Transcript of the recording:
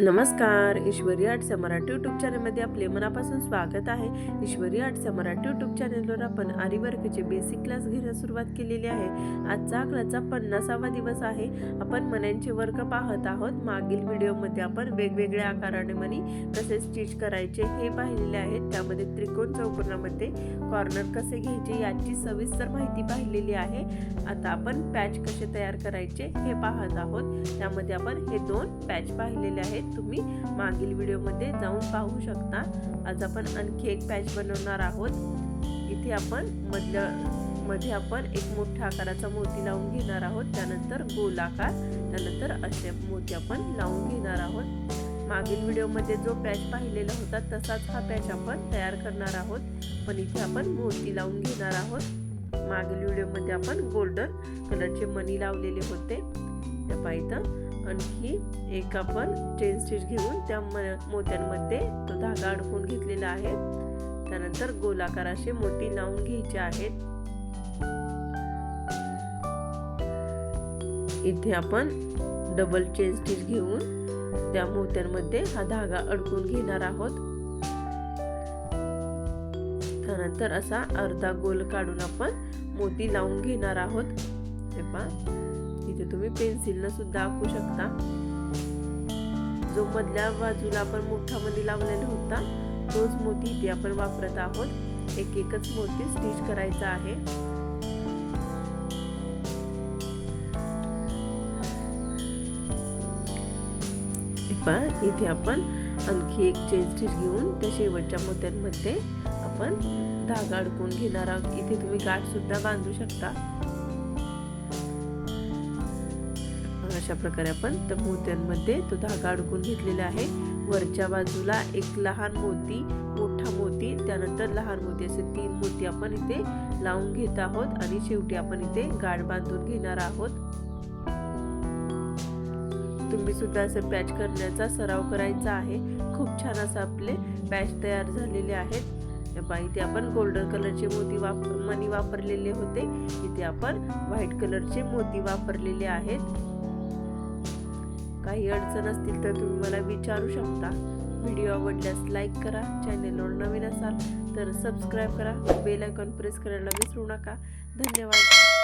नमस्कार ईश्वरी आर्ट्स या मराठी यूट्यूब चॅनलमध्ये आपले मनापासून स्वागत आहे. ईश्वरी आर्ट्स या मराठी यूट्यूब चॅनलवर आपण आरीवर्कचे बेसिक क्लास घेण्यास सुरुवात केलेली आहे. आजचा क्लासचा पन्नासावा दिवस आहे. आपण मण्यांचे वर्क पाहत आहोत. मागील व्हिडिओमध्ये आपण वेगवेगळ्या आकाराने मणी कसे स्टिच करायचे हे पाहिलेले आहेत. त्यामध्ये त्रिकोण चौकोनामध्ये कॉर्नर कसे घ्यायचे याची सविस्तर माहिती पाहिलेली आहे. आता आपण पॅच कसे तयार करायचे हे पाहत आहोत. त्यामध्ये आपण हे दोन पॅच पाहिलेले आहेत. तुम्ही मागील व्हिडिओमध्ये जाऊन पाहू शकता. आज आपण आणखी एक पॅच बनवणार आहोत. इथे आपण मधल्या मध्ये आपण एक मोठ्या आकाराचा मोती लावून घेणार आहोत. त्यानंतर गोलाकार त्यानंतर असे मोती आपण लावून घेणार आहोत. मागील व्हिडिओमध्ये जो पॅच पाहिलेला होता तसाच हा पॅच आपण तयार करणार आहोत. पण इथे आपण मोती लावून घेणार आहोत. मागील व्हिडिओमध्ये आपण गोल्डन कलरचे मणी लावलेले होते. त्या पाहिजे आणखी एक आपण चेन स्टिच घेऊन त्या म- मोत्यांमध्ये तो धागा अडकून घेतलेला आहे. त्यानंतर गोलाकार असे मोती लावून घ्यायचे आहेत. इथे आपण डबल चेन स्टिच घेऊन त्या मोत्यांमध्ये हा धागा अडकून घेणार आहोत. त्यानंतर असा अर्धा गोल काढून आपण मोती लावून घेणार आहोत. हे पहा. तिथे तुम्ही पेन्सिलनं सुद्धा आखू शकता. जो मधल्या बाजूला आपण मोठा मध्ये लावलेला होता तोच मोती इथे आपण वापरत आहोत. एक एकच मोती स्टिच करायचा आहे. इथे आपण आणखी एक चेन स्टिच घेऊन त्या शेवटच्या मोत्यांमध्ये आपण धागा अडकून घेणार आहोत. इथे तुम्ही गाठ सुद्धा बांधू शकता. अशा प्रकारे आपण त्या मोत्यांमध्ये तो धागा अडकून घेतलेला आहे. वरच्या बाजूला एक लहान मोती मोठा मोती त्यानंतर लहान मोती असे तीन मोती आपण इथे लावून घेत आहोत आणि शेवटी आपण इथे गाठ बांधून घेणार आहोत. तुम्ही सुद्धा असे पॅच करण्याचा सराव करायचा आहे. खूप छान असं आपले पॅच तयार झालेले आहेत. इथे आपण गोल्डन कलरचे मोती वाप मनी वापरलेले होते. इथे आपण व्हाईट कलरचे मोती वापरलेले आहेत. काही अडचण असतील तर तुम्ही मला विचारू शकता. व्हिडिओ आवडल्यास लाईक करा चॅनेलवर नवीन असाल तर सबस्क्राईब करा बेल आयकॉन प्रेस करायला विसरू नका. धन्यवाद.